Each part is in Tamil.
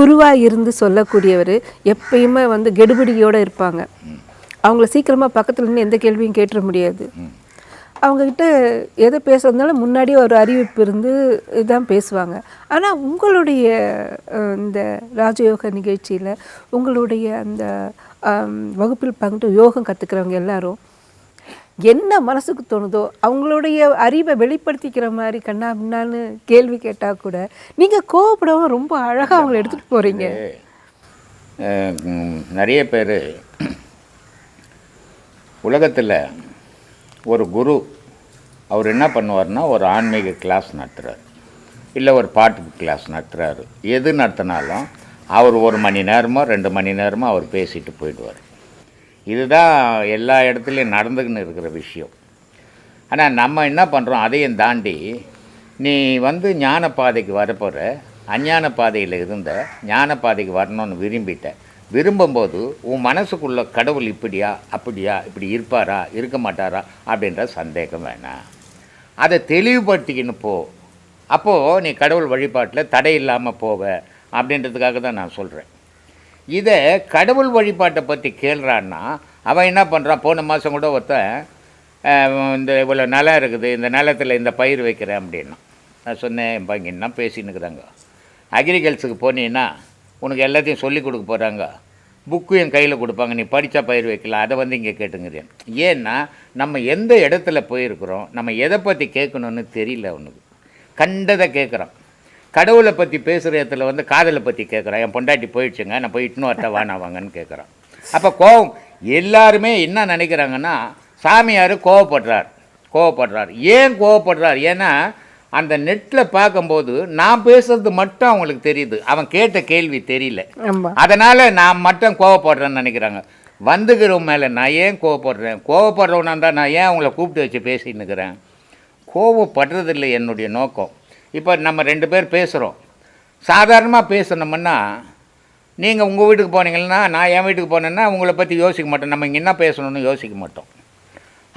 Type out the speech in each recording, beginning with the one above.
குருவாக இருந்து சொல்லக்கூடியவர் எப்பயுமே வந்து கெடுபிடியோடு இருப்பாங்க. அவங்கள சீக்கிரமாக பக்கத்தில் நின்று எந்த கேள்வியும் கேட்டுற முடியாது. அவங்கக்கிட்ட எதை பேசுறதுனால முன்னாடியே ஒரு அறிவிப்பு இருந்து இதுதான் பேசுவாங்க. ஆனால் உங்களுடைய இந்த ராஜயோக நிகழ்ச்சியில் உங்களுடைய அந்த வகுப்பில் பங்கிட்டு யோகம் கற்றுக்கிறவங்க எல்லாரும் என்ன மனசுக்கு தோணுதோ அவங்களுடைய அறிவை வெளிப்படுத்திக்கிற மாதிரி கண்ணா பின்னான்னு கேள்வி கேட்டால் கூட நீங்கள் கோவப்படாமல் ரொம்ப அழகாக அவங்கள எடுத்துகிட்டு போகிறீங்க நிறைய பேர் உலகத்தில் ஒரு குரு அவர் என்ன பண்ணுவார்னா ஒரு ஆன்மீக கிளாஸ் நடத்துகிறார் இல்லை ஒரு பாட்டுக்கு கிளாஸ் நடத்துகிறாரு எது நடத்தினாலும் அவர் ஒரு மணி நேரமோ ரெண்டு மணி நேரமோ அவர் பேசிட்டு போயிடுவார். இதுதான் எல்லா இடத்துலையும் நடந்துக்கின்னு இருக்கிற விஷயம். ஆனால் நம்ம என்ன பண்ணுறோம் அதையும் தாண்டி நீ வந்து ஞான பாதைக்கு வரப்போகிற அஞ்ஞான பாதையில் இருந்த ஞான பாதைக்கு வரணும்னு விரும்பிட்ட விரும்பும்போது உன் மனசுக்குள்ள கடவுள் இப்படியா அப்படியா இப்படி இருப்பாரா இருக்க மாட்டாரா அப்படின்ற சந்தேகம் வேணாம். அதை தெளிவுபடுத்திக்கின்னு போ. அப்போது நீ கடவுள் வழிபாட்டில் தடை இல்லாமல் போவ அப்படின்றதுக்காக தான் நான் சொல்கிறேன் இதை கடவுள் வழிபாட்டை பற்றி கேள்றான்னா அவன் என்ன பண்ணுறான் போன மாதம் கூட ஒருத்தன் இந்த இவ்வளோ நிலம் இருக்குது இந்த நிலத்தில் இந்த பயிர் வைக்கிறேன் அப்படின்னா. நான் சொன்னேன் இப்போ என்ன பேசின்னுக்குறாங்க அக்ரிகல்ச்சருக்கு போனீங்கன்னா உனக்கு எல்லாத்தையும் சொல்லி கொடுக்க போகிறாங்க புக்கு என் கையில் கொடுப்பாங்க. நீ படித்தா பயிர் வைக்கலாம். அதை வந்து இங்கே கேட்டுங்கிறேன். ஏன்னா நம்ம எந்த இடத்துல போயிருக்கிறோம் நம்ம எதை பற்றி கேட்கணும்னு தெரியல அவனுக்கு. கண்டதை கேட்குறான். கடவுளை பற்றி பேசுகிற இடத்துல வந்து காதலை பற்றி கேட்குறான் என் பொண்டாட்டி போயிடுச்சுங்க நான் போய் இட்டுன்னு வரட்டா வானா வாங்கன்னு கேட்குறான் அப்போ கோவம் எல்லாருமே என்ன நினைக்கிறாங்கன்னா சாமியார் கோவப்படுறார் கோவப்படுறார். ஏன் கோவப்படுறார்? ஏன்னா அந்த நெட்டில் பார்க்கும்போது நான் பேசுறது மட்டும் அவங்களுக்கு தெரியுது. அவன் கேட்ட கேள்வி தெரியல. அதனால் நான் மட்டும் கோவப்படுறேன்னு நினைக்கிறாங்க. வந்துக்கிறவன் மேலே நான் ஏன் கோவப்படுறேன்? கோவப்படுறவனா இருந்தால் நான் ஏன் அவங்கள கூப்பிட்டு வச்சு பேசின்னு இருக்கிறேன் கோவப்படுறதில்லை என்னுடைய நோக்கம். இப்போ நம்ம ரெண்டு பேர் பேசுகிறோம் சாதாரணமாக பேசணும்னா நீங்கள் உங்கள் வீட்டுக்கு போனீங்கன்னா நான் என் வீட்டுக்கு போனேன்னா உங்களை பற்றி யோசிக்க மாட்டோம். நம்ம இங்கே என்ன பேசணும்னு யோசிக்க மாட்டோம்.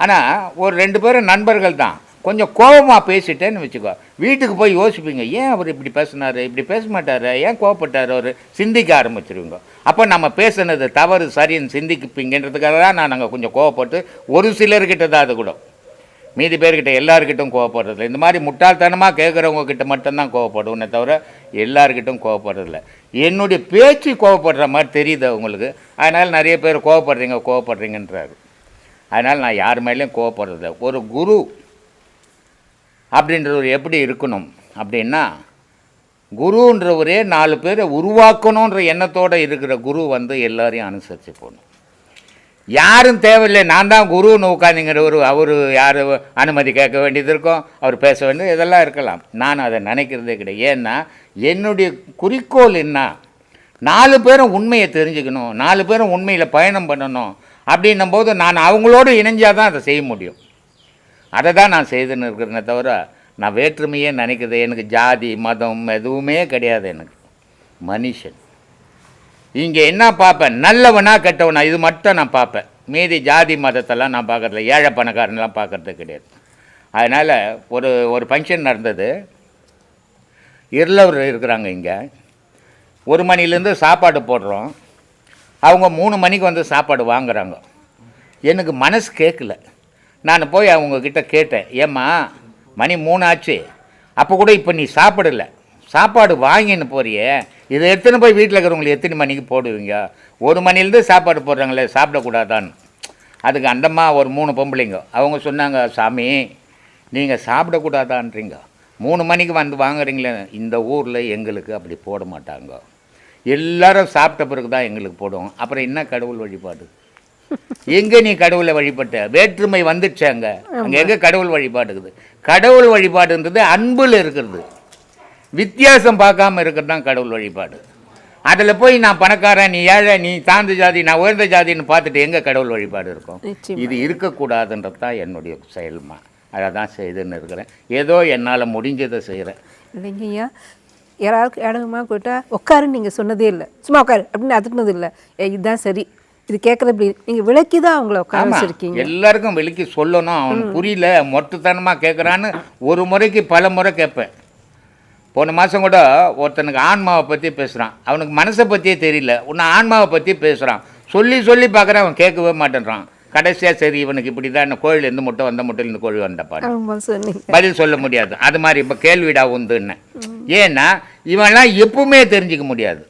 ஆனால் ஒரு ரெண்டு பேரும் நண்பர்கள் தான். கொஞ்சம் கோபமாக பேசிட்டேன்னு வச்சுக்கோ. வீட்டுக்கு போய் யோசிப்பீங்க ஏன் அவர் இப்படி பேசினாரு? இப்படி பேச மாட்டார்? ஏன் கோவப்பட்டார்? அவர் சிந்திக்க ஆரம்பிச்சிருவீங்க. அப்போ நம்ம பேசுனது தவறு சரின்னு சிந்திக்குப்பீங்கன்றதுக்காக தான் நான் நாங்கள் கொஞ்சம் கோவப்பட்டு ஒரு சிலர்கிட்ட தான் அது கூட. மீதி பேர்கிட்ட எல்லாருக்கிட்டும் கோவப்படுறதில்ல. இந்த மாதிரி முட்டாள்தனமாக கேட்குறவங்க கிட்ட மட்டும்தான் கோவப்படுவேனே. தவிர எல்லாருக்கிட்டும் கோவப்படுறதில்ல. என்னுடைய பேச்சு கோவப்படுற மாதிரி தெரியுது உங்களுக்கு. அதனால் நிறைய பேர் கோவப்படுறீங்க கோவப்படுறீங்கன்றாரு. அதனால் நான் யார் மேலேயும் கோவப்படுறதில்ல. ஒரு குரு அப்படின்றவர் எப்படி இருக்கணும் அப்படின்னா குருன்றவரே நாலு பேரை உருவாக்கணுன்ற எண்ணத்தோடு இருக்கிற குரு வந்து எல்லாரையும் அனுசரித்து போகணும். யாரும் தேவையில்லை நான் தான் குருன்னு உட்காந்துங்கிறவர் அவர் யார் அனுமதி கேட்க வேண்டியது இருக்கும் அவர் பேச வேண்டியது இதெல்லாம் இருக்கலாம். நான் அதை நினைக்கிறதே கிடையாது. ஏன்னா என்னுடைய குறிக்கோள் என்ன? நாலு பேரும் உண்மையை தெரிஞ்சுக்கணும் நாலு பேரும் உண்மையில் பயணம் பண்ணணும் அப்படின்னும் போது நான் அவங்களோடு இணைஞ்சால் தான் அதை செய்ய முடியும். அதை தான் நான் செய்துன்னு இருக்கிறேனே தவிர நான் வேற்றுமையே நினைக்கிறது எனக்கு ஜாதி மதம் எதுவுமே கிடையாது எனக்கு. மனுஷன். இங்கே என்ன பார்ப்பேன்? நல்லவனா கெட்டவனா? இது மட்டும் நான் பார்ப்பேன். மீதி ஜாதி மதத்தெல்லாம் நான் பார்க்கறதில்ல. ஏழை பணக்காரன்லாம் பார்க்கறது கிடையாது. அதனால் ஒரு ஒரு ஃபங்க்ஷன் நடந்தது. இருளவர் இருக்கிறாங்க இங்கே. ஒரு மணிலேருந்து சாப்பாடு போடுறோம். அவங்க மூணு மணிக்கு வந்து சாப்பாடு வாங்குகிறாங்க எனக்கு மனசு கேட்கல. நான் போய் அவங்கக்கிட்ட கேட்டேன். ஏம்மா மணி மூணு ஆச்சு அப்போ கூட இப்போ நீ சாப்பிடல. சாப்பாடு வாங்கின்னு போறியே? இதை எடுத்துன்னு போய் வீட்டில் இருக்கிறவங்களுக்கு எத்தனை மணிக்கு போடுவீங்க? ஒரு மணிலேருந்து சாப்பாடு போடுறாங்களே சாப்பிடக்கூடாதான்னு. அதுக்கு அந்தம்மா ஒரு மூணு பொம்பளைங்க. அவங்க சொன்னாங்க சாமி நீங்கள் சாப்பிடக்கூடாதான்றீங்க. மூணு மணிக்கு வந்து வாங்குறீங்களே இந்த ஊரில் எங்களுக்கு அப்படி போட மாட்டாங்க. எல்லாரும் சாப்பிட்ட பிறகு தான் எங்களுக்கு போடுவோம் அப்புறம் என்ன கடவுள் வழிபாடு? எங்க நீ கடவுளை வழிபட்ட? வேற்றுமை வந்துடுச்சு அங்க. அங்க எங்க கடவுள் வழிபாடு இருக்குது? கடவுள் வழிபாடுன்றது அன்புல இருக்கிறது. வித்தியாசம் பார்க்காம இருக்கிறது தான் கடவுள் வழிபாடு. அதில் போய் நான் பணக்காரன் நீ ஏழை நீ தாழ்ந்த ஜாதி நான் உயர்ந்த ஜாதின்னு பார்த்துட்டு எங்கே கடவுள் வழிபாடு இருக்கும். இது இருக்கக்கூடாதுன்றது தான் என்னுடைய செயல்மா. அதை தான் செய்துன்னு இருக்கிறேன். ஏதோ என்னால் முடிஞ்சதை செய்கிறேன் இல்லைங்க ஐயா. யாராவது இடமா போயிட்டா உட்காருன்னு நீங்கள் சொன்னதே இல்லை. சும்மா உட்காரு அப்படின்னு அதுக்குனது இல்லை. இதுதான் சரி. இது கேட்குறது இப்படி நீங்கள் விளக்கி தான் அவங்கள வச்சிருக்கீங்க. எல்லாருக்கும் விலைக்கு சொல்லணும். அவன் புரியல மொட்டுத்தனமாக கேட்குறான்னு ஒரு முறைக்கு பல முறை கேட்பேன். போன மாதம் கூட ஒருத்தனுக்கு ஆன்மாவை பற்றி பேசுகிறான் அவனுக்கு மனசை பற்றியே தெரியல. உன்னை ஆன்மாவை பற்றி பேசுகிறான் சொல்லி சொல்லி பார்க்குறேன் அவன் கேட்கவே மாட்டேன்றான். கடைசியாக சரி இவனுக்கு இப்படி தான் இந்த கோயில் இருந்து முட்டை வந்த முட்டையில் வந்தப்பாரு ஆமா சொன்னீங்க. பதில் சொல்ல முடியாது. அது மாதிரி இப்போ கேள்விடா உண்டுன்னு. ஏன்னா இவன்லாம் எப்பவுமே தெரிஞ்சுக்க முடியாது.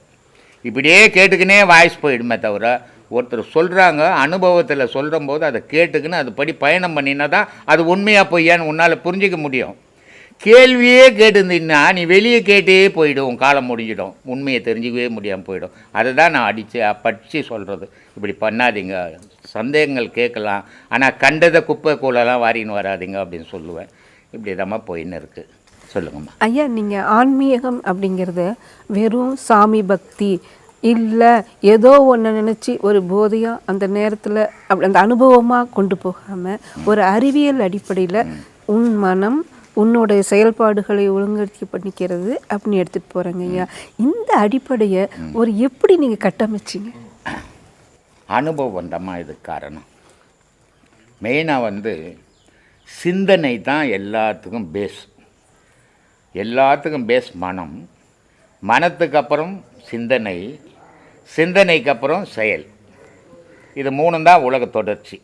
இப்படியே கேட்டுக்கினே வாய்ஸ் போயிடுமே தவிர ஒருத்தர் சொல்கிறாங்க அனுபவத்தில் சொல்கிற போது அதை கேட்டுக்கின்னு அது படி பயணம் பண்ணினா தான் அது உண்மையாக பொய்யான்னு உன்னால் புரிஞ்சிக்க முடியும். கேள்வியே கேட்டுருந்தீங்கன்னா நீ வெளியே கேட்டே போயிடும் காலம் முடிஞ்சிடும். உண்மையை தெரிஞ்சிக்கவே முடியாமல் போயிடும். அதை தான் நான் அடித்து படித்து சொல்கிறது இப்படி பண்ணாதீங்க. சந்தேகங்கள் கேட்கலாம். ஆனால் கண்டதை குப்பை கூலெல்லாம் வாரின்னு வராதீங்க அப்படின்னு சொல்லுவேன். இப்படி தாம்மா போயின்னு இருக்குது சொல்லுங்கம்மா. ஐயா நீங்க ஆன்மீகம் அப்படிங்கிறது வெறும் சாமி பக்தி இல்லை ஏதோ ஒன்று நினச்சி ஒரு போதையாக அந்த நேரத்தில் அப்படி அந்த அனுபவமாக கொண்டு போகாமல் ஒரு அறிவியல் அடிப்படையில் உன் மனம் உன்னோட செயல்பாடுகளை ஒழுங்கடுத்தி பண்ணிக்கிறது அப்படின்னு எடுத்துகிட்டு போகிறேங்க ஐயா. இந்த அடிப்படையை ஒரு எப்படி நீங்கள் கட்டமைச்சிங்க? அனுபவம் தாம்மா இதுக்கு காரணம். மெயினாக வந்து சிந்தனை தான் எல்லாத்துக்கும் பேஸ் எல்லாத்துக்கும் பேஸ் மனம். மனத்துக்கு அப்புறம் சிந்தனை. சிந்தனைக்கு அப்புறம் செயல். இது மூணும் தான் உலக தொடர்ச்சி.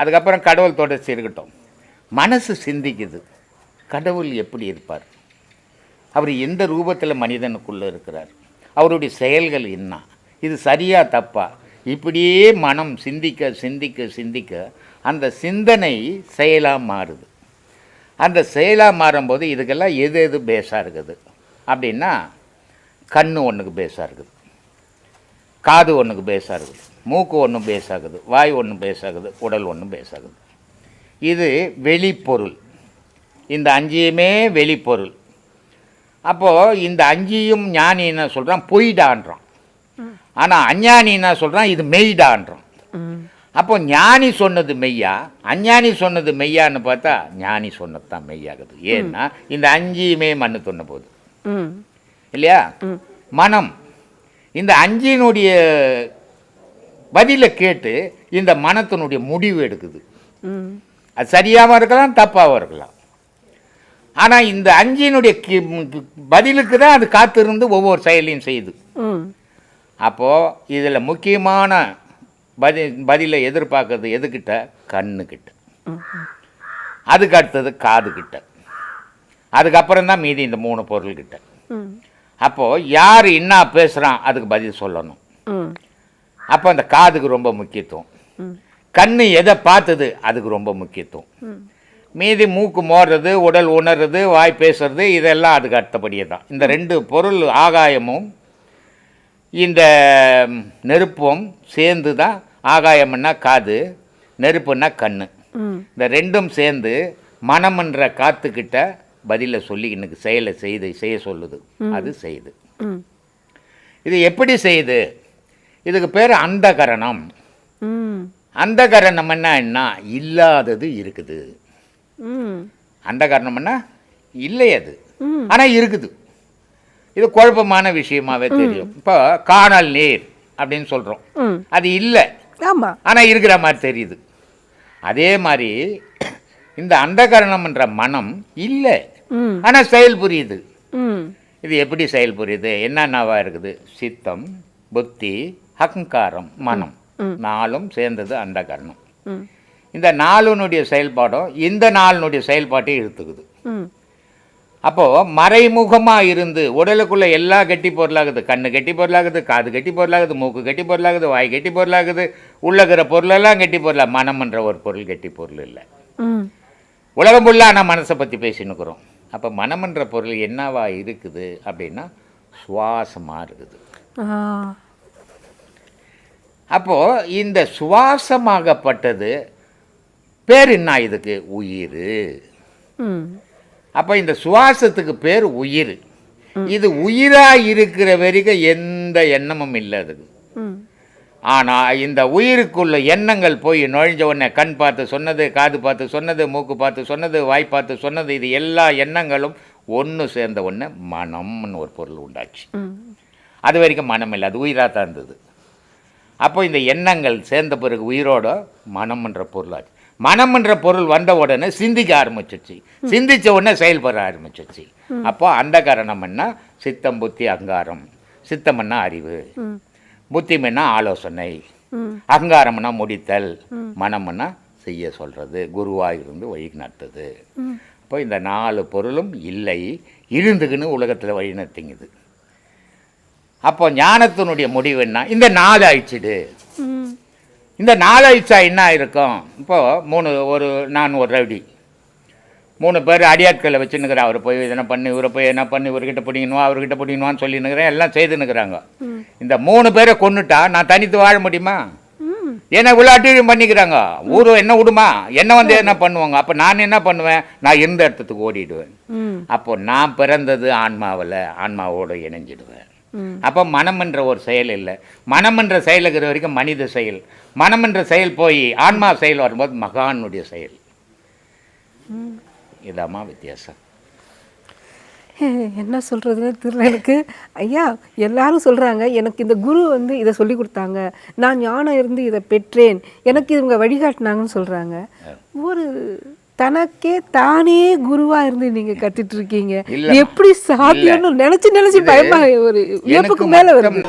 அதுக்கப்புறம் கடவுள் தொடர்ச்சி இருக்கட்டும். மனசு சிந்திக்குது. கடவுள் எப்படி இருப்பார்? அவர் எந்த ரூபத்தில் மனிதனுக்குள்ளே இருக்கிறார்? அவருடைய செயல்கள் என்ன? இது சரியா தப்பா? இப்படியே மனம் சிந்திக்க சிந்திக்க சிந்திக்க அந்த சிந்தனை செயலாக மாறுது. அந்த செயலாக மாறும்போது இதுக்கெல்லாம் எது எது பேஸாக இருக்குது? அப்படின்னா கண் ஒன்றுக்கு பேஸாக இருக்குது. காது ஒன்றுக்கு பேஸாக இருக்குது. மூக்கு ஒன்று பேஸ் ஆகுது வாய் ஒன்று பேஸ் ஆகுது உடல் ஒன்று பேஸ் ஆகுது இது வெளிப்பொருள். இந்த அஞ்சியுமே வெளிப்பொருள். அப்போது இந்த அஞ்சியும் ஞானி என்ன சொல்கிறான் பொய்டான்றான். ஆனால் அஞ்ஞானி என்ன சொல்கிறான் இது மெய்டான்றான். அப்போ ஞானி சொன்னது மெய்யா? அஞ்ஞானி சொன்னது மெய்யான்னு பார்த்தா ஞானி சொன்னது தான் மெய்யாகுது. ஏன்னா இந்த அஞ்சியுமே மண்ணு தொன்ன போகுது. இல்லையா? மனம். இந்த அஞ்சினுடைய பதிலை கேட்டு இந்த மனத்தினுடைய முடிவு எடுக்குது. அது சரியாகவும் இருக்கலாம் தப்பாகவும் இருக்கலாம். ஆனால் இந்த அஞ்சினுடைய பதிலுக்கு தான் அது காத்திருந்து ஒவ்வொரு செயலையும் செய்யுது. அப்போது இதில் முக்கியமான பதி பதிலை எதிர்பார்க்கறது எதுக்கிட்ட கண்ணுக்கிட்ட அதுக்கு அடுத்தது காதுகிட்ட. அதுக்கப்புறம் தான் மீதி இந்த மூணு பொருள்கிட்ட. அப்போது யார் என்ன பேசுகிறான் அதுக்கு பதில் சொல்லணும். அப்போ அந்த காதுக்கு ரொம்ப முக்கியத்துவம். ம் கண்ணு எதை பார்த்தது? அதுக்கு ரொம்ப முக்கியத்துவம். மீதி மூக்கு மோடுறது உடல் உணர்றது வாய் பேசுறது இதெல்லாம் அதுக்கு அடுத்தபடியே தான் இந்த ரெண்டு பொருள் ஆகாயமும் இந்த நெருப்பும் சேர்ந்து தான் ஆகாயம்னா காது நெருப்புன்னா கண்ணு. ம். இந்த ரெண்டும் சேர்ந்து மனம்ன்ற காத்துக்கிட்ட பதிலை சொல்லி இன்னைக்கு செயலை செய்து செய்ய சொல்லுது. அது செய்யுது இது எப்படி செய்யுது இதுக்கு பேர் அந்தகரணம். ம் அந்தகரணம்னா என்ன இல்லாதது இருக்குது. ம். அந்தகரணம்னா இல்லை அது. ஆனால் இருக்குது. இது குழப்பமான விஷயமாவே தெரியும். இப்போ காணல் நீர் அப்படின்னு சொல்கிறோம் அது இல்லை. ஆனால் இருக்கிற மாதிரி தெரியுது. அதே மாதிரி இந்த அந்தகரணம்ன்ற மனம் இல்லை. ஆனால் செயல் புரியுது. இது எப்படி செயல் புரியுது? என்னென்னவா இருக்குது? சித்தம் புத்தி அகங்காரம் மனம். நாலும் சேர்ந்தது அந்தகரணம் ம். இந்த நாலுனுடைய செயல்பாடும் இந்த நாளினுடைய செயல்பாட்டையும் இழுத்துக்குது. அப்போது மறைமுகமாக இருந்து உடலுக்குள்ளே எல்லா கெட்டி பொருளாகுது. கண்ணு கெட்டி பொருளாகுது காது கெட்டி பொருளாகுது மூக்கு கெட்டி பொருளாகுது வாய் கெட்டி பொருளாகுது. உள்ளகிற பொருளெல்லாம் கெட்டி பொருளா? மனம்ன்ற ஒரு பொருள் கெட்டி பொருள் இல்லை. உலகம் ஃபுல்லாக நான் மனசை பற்றி பேசினுக்கிறோம் அப்போ மனம்ன்ற பொருள் என்னவா இருக்குது அப்படின்னா சுவாசமாக இருக்குது. அப்போது இந்த சுவாசமாகப்பட்டது பேர் என்ன இதுக்கு? உயிர். அப்போ இந்த சுவாசத்துக்கு பேர் உயிர். இது உயிராக இருக்கிற வரைக்கும் எந்த எண்ணமும் இல்லை அதுக்கு. ஆனால் இந்த உயிருக்குள்ள எண்ணங்கள் போய் நுழைஞ்ச உடனே கண் பார்த்து சொன்னது காது பார்த்து சொன்னது மூக்கு பார்த்து சொன்னது வாய் பார்த்து சொன்னது இது எல்லா எண்ணங்களும் ஒன்று சேர்ந்த உடனே மனம்னு ஒரு பொருள் உண்டாச்சு. அது வரைக்கும் மனம் இல்லை அது உயிராக தான் இருந்தது. அப்போ இந்த எண்ணங்கள் சேர்ந்த பிறகு உயிரோட மனம்ன்ற பொருளாச்சு மனம்ன்ற பொருள் வந்த உடனே சிந்திக்க ஆரம்பிச்சிச்சு. சிந்திச்ச உடனே செயல்பட ஆரம்பிச்சிச்சு. அப்போ அந்த காரணம்னா சித்தம் புத்தி அங்காரம் சித்தம்னா அறிவு. புத்திமன்னா ஆலோசனை. அகங்காரம்னா முடித்தல். மனம்னா செய்ய சொல்றது. குருவாக இருந்து வழி நடத்துது. இப்போ இந்த நாலு பொருளும் இல்லை. இருந்துக்குன்னு உலகத்தில் வழி நடத்திங்குது. அப்போ ஞானத்தினுடைய முடிவு என்ன? இந்த அழிச்சிடு ம். இந்த நாலு அழிச்சா என்ன இருக்கும் இப்போ மூணு ஒரு நான் ஒரு ரவுடி. மூணு பேர் அடியாட்களை வச்சுன்னுக்கிறேன் அவர் போய் இதனை பண்ணி? இவரை போய் என்ன பண்ணி? இவர்கிட்ட பிடிக்கணும் அவர்கிட்ட பிடிக்கணும்னு சொல்லினுக்கிறேன் எல்லாம் செய்துன்னுக்குறாங்க. இந்த மூணு பேரை கொன்னுட்டா நான் தனித்து வாழ முடியுமா? ம். என்ன விளையாட்டையும் பண்ணிக்கிறாங்க. ஊரு என்ன விடுமா என்ன வந்து என்ன பண்ணுவாங்க? அப்போ நான் என்ன பண்ணுவேன்? நான் இருந்த இடத்துக்கு ஓடிடுவேன். அப்போ நான் பிறந்தது ஆன்மாவில் ஆன்மாவோடு இணைஞ்சிடுவேன். அப்போ மனம் என்ற ஒரு செயல் இல்லை. மனம் என்ற செயல் இருக்கிற வரைக்கும் மனித செயல். மனம் என்ற செயல் போய் ஆன்மா செயல் வரும்போது மகானுடைய செயல். இதாம்மா வித்தியாசம். என்ன சொல்கிறதுன்னு தெரியல எனக்கு. ஐயா எல்லாரும் சொல்கிறாங்க எனக்கு இந்த குரு வந்து இதை சொல்லி கொடுத்தாங்க. நான் ஞானம் இருந்து இதை பெற்றேன். எனக்கு இவங்க வழிகாட்டினாங்கன்னு சொல்கிறாங்க ஒரு தனக்கே தானே குருவா இருந்து நீங்க கத்துட்டு இருக்கீங்க. எப்படி சாத்தியம்னு நினைச்சு நினைச்சு பயமா ஒரு வியப்புக்கு மேல வருது.